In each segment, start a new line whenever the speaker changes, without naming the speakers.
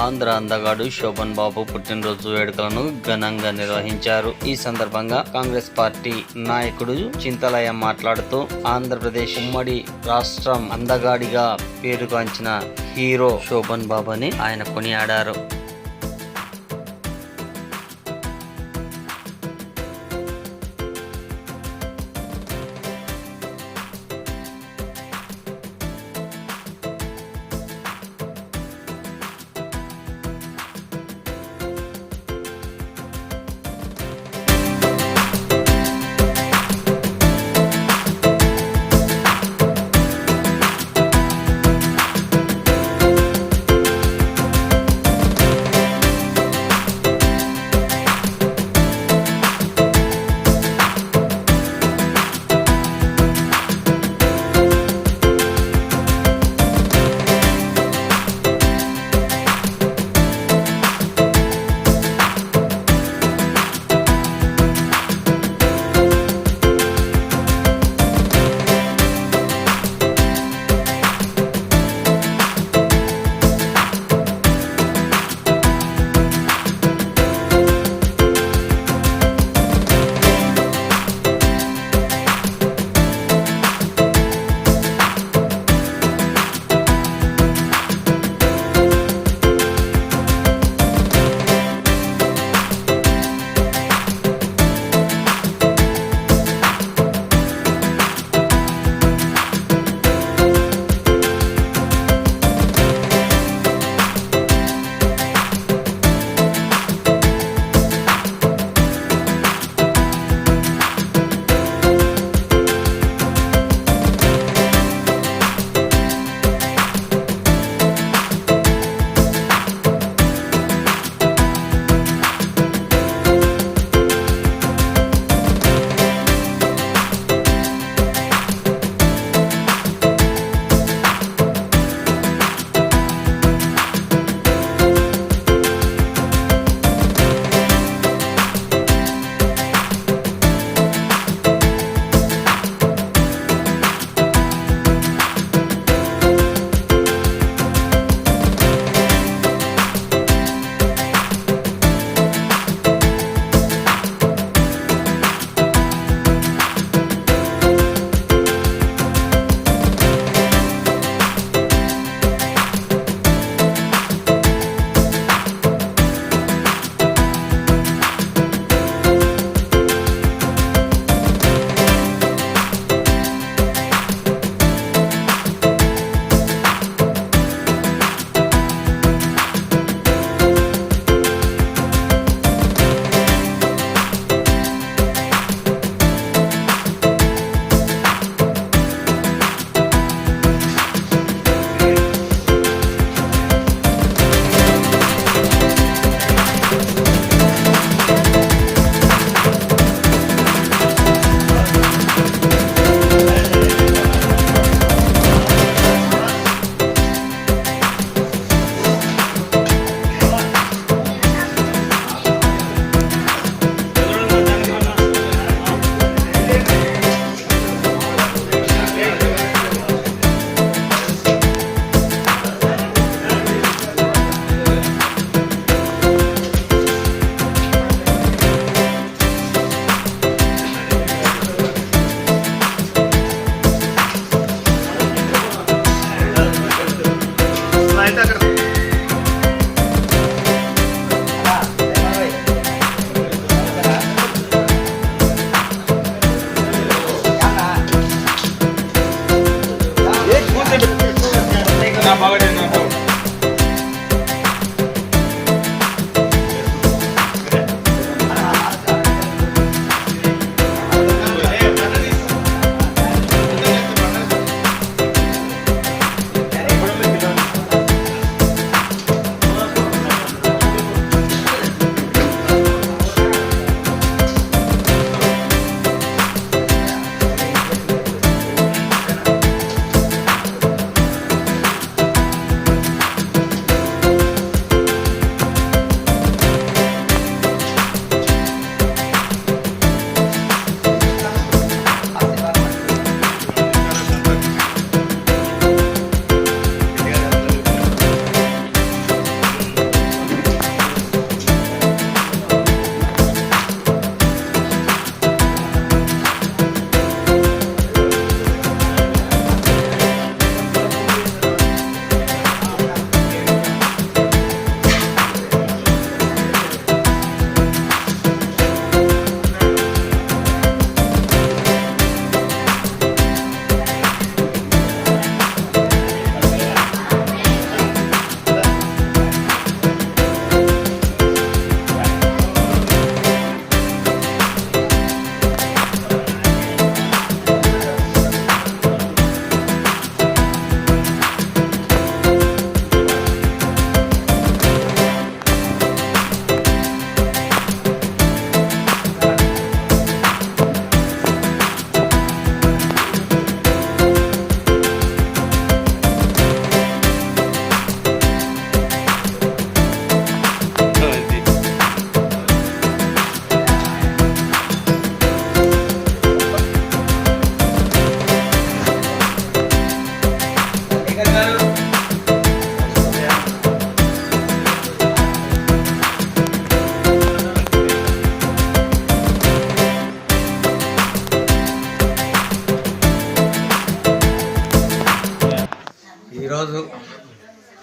ఆంధ్ర అందగాడు శోభన్ బాబు పుట్టినరోజు వేడుకలను ఘనంగా నిర్వహించారు. ఈ సందర్భంగా కాంగ్రెస్ పార్టీ నాయకుడు చింతలయ్య మాట్లాడుతూ ఆంధ్రప్రదేశ్ ఉమ్మడి రాష్ట్రం అందగాడిగా పేరుగాంచిన హీరో శోభన్ బాబు అని ఆయన కొనియాడారు.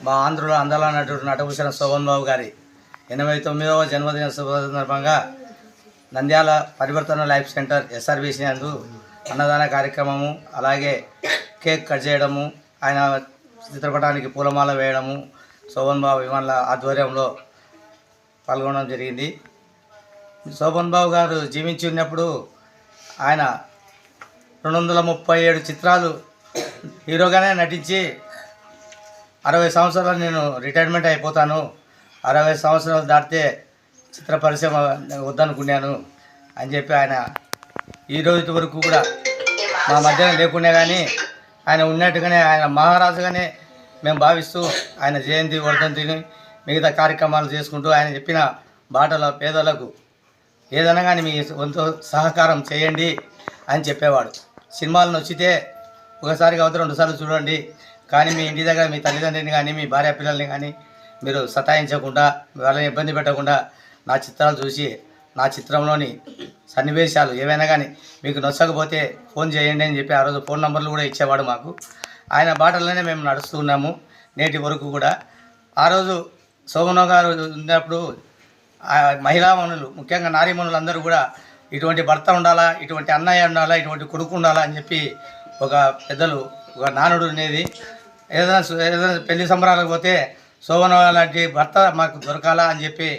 మా ఆంధ్రుల ఆంద్రాల నటుడు నటభూషణ శోభన్ బాబు గారి ఎనభై తొమ్మిదవ జన్మదిన సందర్భంగా నంద్యాల పరివర్తన లైఫ్ సెంటర్ ఎస్ఆర్బీసీ నందు అన్నదాన కార్యక్రమము అలాగే కేక్ కట్ చేయడము ఆయన చిత్రపటానికి పూలమాల వేయడము శోభన్ బాబు విమానుల ఆధ్వర్యంలో పాల్గొనడం జరిగింది. శోభన్ బాబు గారు జీవించి ఉన్నప్పుడు ఆయన రెండు వందల ముప్పై ఏడు చిత్రాలు హీరోగానే నటించి అరవై సంవత్సరాలు నేను రిటైర్మెంట్ అయిపోతాను. అరవై సంవత్సరాలు దాటితే చిత్ర పరిశ్రమ వద్దనుకున్నాను అని చెప్పి ఆయన ఈ రోజు వరకు కూడా మా మధ్యన లేకుండా కానీ ఆయన ఉన్నట్టుగానే ఆయన మహారాజుగానే మేము భావిస్తూ ఆయన జయంతి వర్ధంతిని మిగతా కార్యక్రమాలు చేసుకుంటూ ఆయన చెప్పిన బాటల పేదలకు ఏదైనా కానీ మీ వంతు సహకారం చేయండి అని చెప్పేవాడు. సినిమాలు నచ్చితే ఒకసారి కావచ్చు రెండుసార్లు చూడండి. కానీ మీ ఇంటి దగ్గర మీ తల్లిదండ్రులని కానీ మీ భార్య పిల్లల్ని కానీ మీరు సతాయించకుండా వాళ్ళని ఇబ్బంది పెట్టకుండా నా చిత్రాలు చూసి నా చిత్రంలోని సన్నివేశాలు ఏవైనా కానీ మీకు నచ్చకపోతే ఫోన్ చేయండి అని చెప్పి ఆ రోజు ఫోన్ నంబర్లు కూడా ఇచ్చేవాడు మాకు. ఆయన బాటల్లోనే మేము నడుస్తున్నాము నేటి వరకు కూడా. ఆ రోజు సోమనో గారు ఉన్నప్పుడు ఆ మహిళామణులు ముఖ్యంగా నారీమణులు అందరూ కూడా ఇటువంటి భర్త ఉండాలా ఇటువంటి అన్నయ్య ఉండాలా ఇటువంటి కొడుకు ఉండాలా అని చెప్పి ఒక పెద్దలు ఒక నానుడు అనేది ఏదైనా ఏదైనా పెళ్ళి సంబరాలకు పోతే శోభన లాంటి భర్త మాకు దొరకాలా అని చెప్పి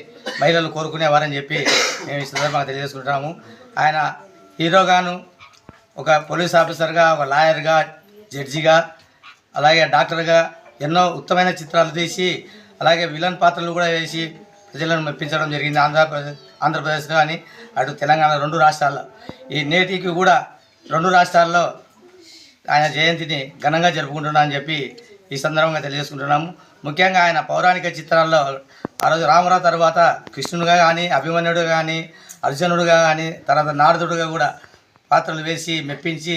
మహిళలు కోరుకునేవారని చెప్పి మేము ఈ సందర్భంగా తెలియజేసుకుంటాము ఆయన హీరోగాను ఒక పోలీస్ ఆఫీసర్గా ఒక లాయర్గా జడ్జిగా అలాగే డాక్టర్గా ఎన్నో ఉత్తమైన చిత్రాలు తీసి అలాగే విలన్ పాత్రలు కూడా వేసి ప్రజలను మెప్పించడం జరిగింది. ఆంధ్రప్రదేశ్ ఆంధ్రప్రదేశ్ కానీ అటు తెలంగాణ రెండు రాష్ట్రాల్లో. ఈ నేటికి కూడా రెండు రాష్ట్రాల్లో ఆయన జయంతిని ఘనంగా జరుపుకుంటున్నా అని చెప్పి ఈ సందర్భంగా తెలియజేసుకుంటున్నాము. ముఖ్యంగా ఆయన పౌరాణిక చిత్రాల్లో ఆ రోజు రామరావు తర్వాత కృష్ణుడుగా కానీ అభిమన్యుడు కానీ అర్జునుడుగా కానీ తర్వాత నారదుడుగా కూడా పాత్రలు వేసి మెప్పించి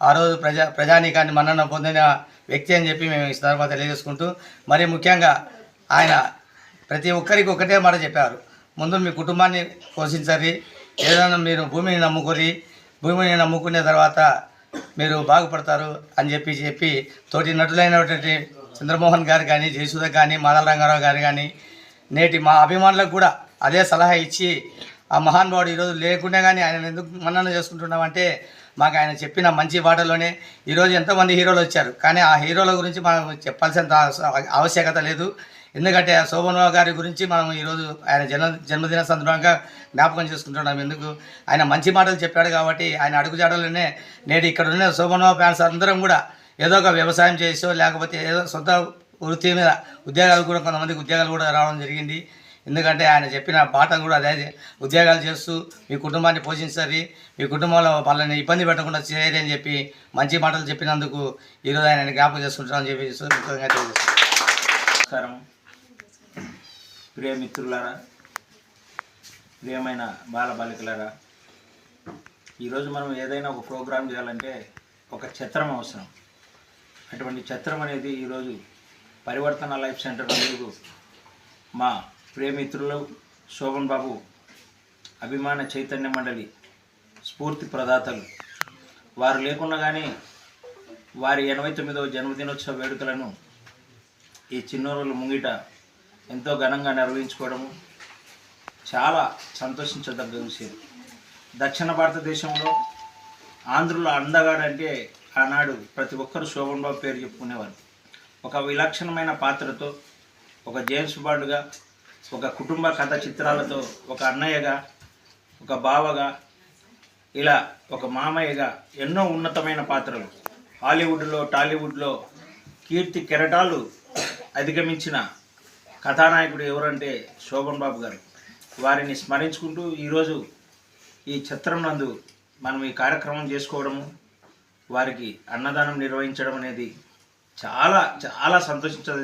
ఆ రోజు ప్రజా ప్రజానీకాన్ని మన్నన పొందిన వ్యక్తి అని చెప్పి మేము ఈ సందర్భంగా తెలియజేసుకుంటూ మరి ముఖ్యంగా ఆయన ప్రతి ఒక్కరికి ఒకటే మాట చెప్పారు. ముందు మీ కుటుంబాన్ని పోషించాలి ఏదైనా మీరు భూమిని నమ్ముకొని భూమిని నమ్ముకునే తర్వాత మీరు బాగుపడతారు అని చెప్పి చెప్పి తోటి నటులైనటువంటి చంద్రమోహన్ గారు కానీ జయసుధ కానీ మాదల రంగారావు గారు కానీ నేటి మా అభిమానులకు కూడా అదే సలహా ఇచ్చి ఆ మహానుభావుడు ఈరోజు లేకుండా కానీ ఆయన ఎందుకు మన్నన చేసుకుంటున్నామంటే మాకు ఆయన చెప్పిన మంచి బాటలోనే ఈరోజు ఎంతోమంది హీరోలు వచ్చారు. కానీ ఆ హీరోల గురించి మనం చెప్పాల్సిన ఆవశ్యకత లేదు. ఎందుకంటే ఆ శోభనరావు గారి గురించి మనం ఈరోజు ఆయన జన్మ జన్మదిన సందర్భంగా జ్ఞాపకం చేసుకుంటున్నాం. ఎందుకు? ఆయన మంచి మాటలు చెప్పాడు కాబట్టి ఆయన అడుగుజాడలోనే నేడు ఇక్కడ ఉన్న శోభనరావు ఫ్యాన్స్ అందరం కూడా ఏదో ఒక వ్యవసాయం చేసో లేకపోతే ఏదో సొంత వృత్తి మీద ఉద్యోగాలు కూడా కొంతమందికి ఉద్యోగాలు కూడా రావడం జరిగింది. ఎందుకంటే ఆయన చెప్పిన పాఠం కూడా అదే ఉద్యోగాలు చేస్తూ మీ కుటుంబాన్ని పోషించాలి మీ కుటుంబంలో వాళ్ళని ఇబ్బంది పెట్టకుండా చేయాలి అని చెప్పి మంచి మాటలు చెప్పినందుకు ఈరోజు ఆయన జ్ఞాపకం చేసుకుంటున్నామని చెప్పి
నమస్కారం. ప్రియమిత్రులారా ప్రియమైన బాలబాలికలారా ఈరోజు మనం ఏదైనా ఒక ప్రోగ్రాం చేయాలంటే ఒక చిత్రం అవసరం. అటువంటి చిత్రం అనేది ఈరోజు పరివర్తన లైఫ్ సెంటర్ నందు మా ప్రియమిత్రులు శోభన్ బాబు అభిమాన చైతన్య మండలి స్ఫూర్తి ప్రదాతలు. వారు లేకున్నా కానీ వారి ఎనభై తొమ్మిదవ జన్మదినోత్సవ వేడుకలను ఈ చిన్నోరుల ముంగిట ఎంతో ఘనంగా నిర్వహించుకోవడము చాలా సంతోషించదగ్గ విషయం. దక్షిణ భారతదేశంలో ఆంధ్రుల అందగాడంటే ఆనాడు ప్రతి ఒక్కరు శోభన్ బాబు పేరు చెప్పుకునేవారు. ఒక విలక్షణమైన పాత్రతో ఒక జేమ్స్ బాండ్గా ఒక కుటుంబ కథ చిత్రాలతో ఒక అన్నయ్యగా ఒక బావగా ఇలా ఒక మామయ్యగా ఎన్నో ఉన్నతమైన పాత్రలు. హాలీవుడ్లో టాలీవుడ్లో కీర్తి కెరటాలు అధిగమించిన కథానాయకుడు ఎవరంటే శోభన్ బాబు గారు. వారిని స్మరించుకుంటూ ఈరోజు ఈ చిత్రం నందు మనం ఈ కార్యక్రమం చేసుకోవడము వారికి అన్నదానం నిర్వహించడం అనేది చాలా చాలా సంతోషించే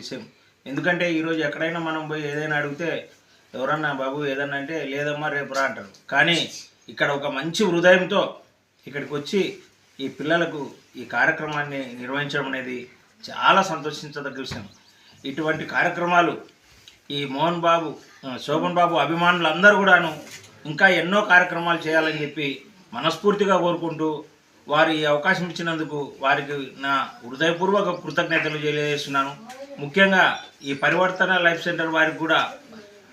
విషయం ఎందుకంటే ఈరోజు ఎక్కడైనా మనం పోయి ఏదైనా అడిగితే ఎవరన్నా బాబు ఏదన్నా అంటే లేదమ్మా రేపు రా అంటారు. కానీ ఇక్కడ ఒక మంచి హృదయంతో ఇక్కడికి వచ్చి ఈ పిల్లలకు ఈ కార్యక్రమాన్ని నిర్వహించడం అనేది చాలా సంతోషించదగ్గ విషయం. ఇటువంటి కార్యక్రమాలు ఈ మోహన్ బాబు శోభన్ బాబు అభిమానులు అందరూ కూడాను ఇంకా ఎన్నో కార్యక్రమాలు చేయాలని చెప్పి మనస్ఫూర్తిగా కోరుకుంటూ వారి ఈ అవకాశం ఇచ్చినందుకు వారికి నా హృదయపూర్వక కృతజ్ఞతలు తెలియజేస్తున్నాను. ముఖ్యంగా ఈ పరివర్తన లైఫ్ సెంటర్ వారికి కూడా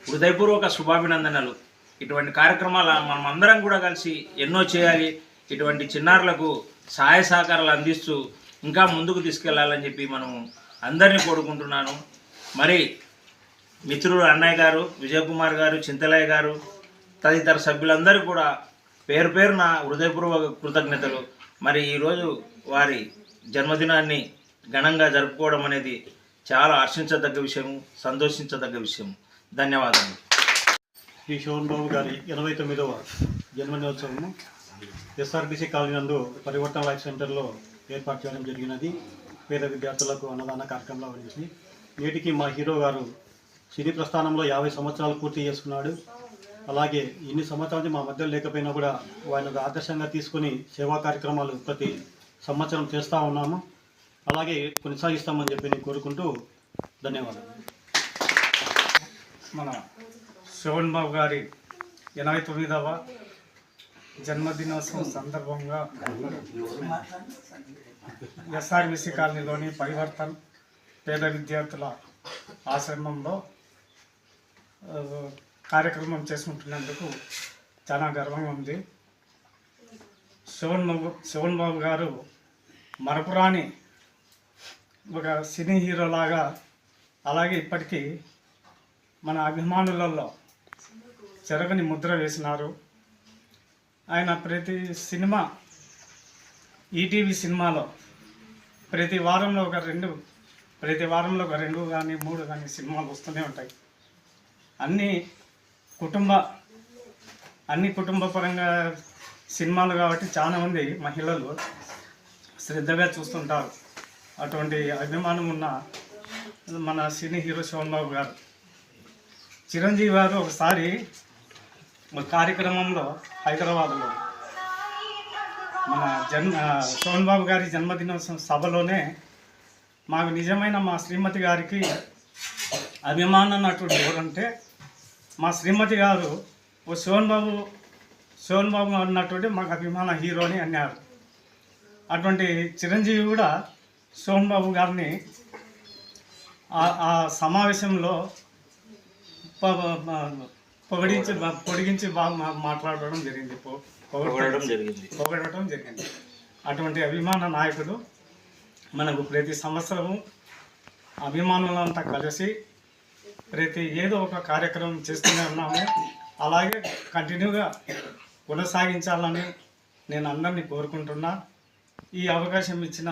హృదయపూర్వక శుభాభినందనలు. ఇటువంటి కార్యక్రమాల మనం అందరం కూడా కలిసి ఎన్నో చేయాలి. ఇటువంటి చిన్నారులకు సహాయ సహకారాలు అందిస్తూ ఇంకా ముందుకు తీసుకెళ్ళాలని చెప్పి మనము అందరినీ కోరుకుంటున్నాను. మరి మిత్రుడు అన్నయ్య గారు విజయకుమార్ గారు చింతలయ్య గారు తదితర సభ్యులందరూ కూడా పేరు పేరున హృదయపూర్వక కృతజ్ఞతలు. మరి ఈరోజు వారి జన్మదినాన్ని ఘనంగా జరుపుకోవడం అనేది చాలా హర్షించదగ్గ విషయం సంతోషించదగ్గ విషయం ధన్యవాదాలు
శ్రీ శోభన్ బాబు గారి ఎనభై తొమ్మిదవ జన్మదినోత్సవము. ఎస్ఆర్బీసీ కాలనీ నందు పరివర్తన లైఫ్ సెంటర్లో ఏర్పాటు చేయడం జరిగినది. పేద విద్యార్థులకు అన్నదాన కార్యక్రమంలో గురించి నేటికి మా హీరో గారు సినీ ప్రస్థానంలో యాభై సంవత్సరాలు పూర్తి చేసుకున్నాడు. అలాగే ఇన్ని సంవత్సరాలు మా మధ్యలో లేకపోయినా కూడా ఆయన ఆదర్శంగా తీసుకుని సేవా కార్యక్రమాలు ప్రతి సంవత్సరం చేస్తూ ఉన్నాము. అలాగే కొనసాగిస్తామని చెప్పి నేను కోరుకుంటూ ధన్యవాదాలు.
మన శోభన్ బాబు గారి ఎనభై తొమ్మిదవ జన్మదినోత్సవం సందర్భంగా ఎస్ఆర్బిసి కాలనీలోని పరివర్తన్ పేద విద్యార్థుల ఆశ్రమంలో కార్యక్రమం చేసుకుంటున్నందుకు చాలా గర్వంగా ఉంది. శివన్ బాబు శివన్ బాబు గారు మరపురాని ఒక సినీ హీరోలాగా అలాగే ఇప్పటికీ మన అభిమానులలో చెరగని ముద్ర వేసినారు. ఆయన ప్రతి సినిమా ఈటీవీ సినిమాలో ప్రతి వారంలో ఒక రెండు ప్రతి వారంలో ఒక రెండు కానీ మూడు కానీ సినిమాలు వస్తూనే ఉంటాయి. అన్ని కుటుంబ అన్ని కుటుంబ పరంగా సినిమాలు కాబట్టి చాలామంది మహిళలు శ్రద్ధగా చూస్తుంటారు. అటువంటి అభిమానం ఉన్న మన సినీ హీరో శోభన్ బాబు గారు. చిరంజీవి గారు ఒకసారి ఒక కార్యక్రమంలో హైదరాబాద్లో మన జన్ సోన్బాబు బాబు గారి జన్మదినోత్సవం సభలోనే మాకు నిజమైన మా శ్రీమతి గారికి అభిమానం నటుడు ఎవరంటే మా శ్రీమతి గారు ఓ సోన్ బాబు సోన్ బాబు అన్నటువంటి మాకు అభిమాన హీరో అని అన్నారు. అటువంటి చిరంజీవి కూడా సోన్ బాబు గారిని ఆ- సమావేశంలో పొగిడించి పొడిగించి బాగా మాట్లాడడం జరిగింది. పొగడటం
జరిగింది.
పొగడటం జరిగింది. అటువంటి అభిమాన నాయకుడు మనకు ప్రతి సంవత్సరము అభిమానులంతా కలిసి ప్రతి ఏదో ఒక కార్యక్రమం చేస్తూనే ఉన్నాము. అలాగే కంటిన్యూగా కొనసాగించాలని నేను అందరినీ కోరుకుంటున్నా. ఈ అవకాశం ఇచ్చిన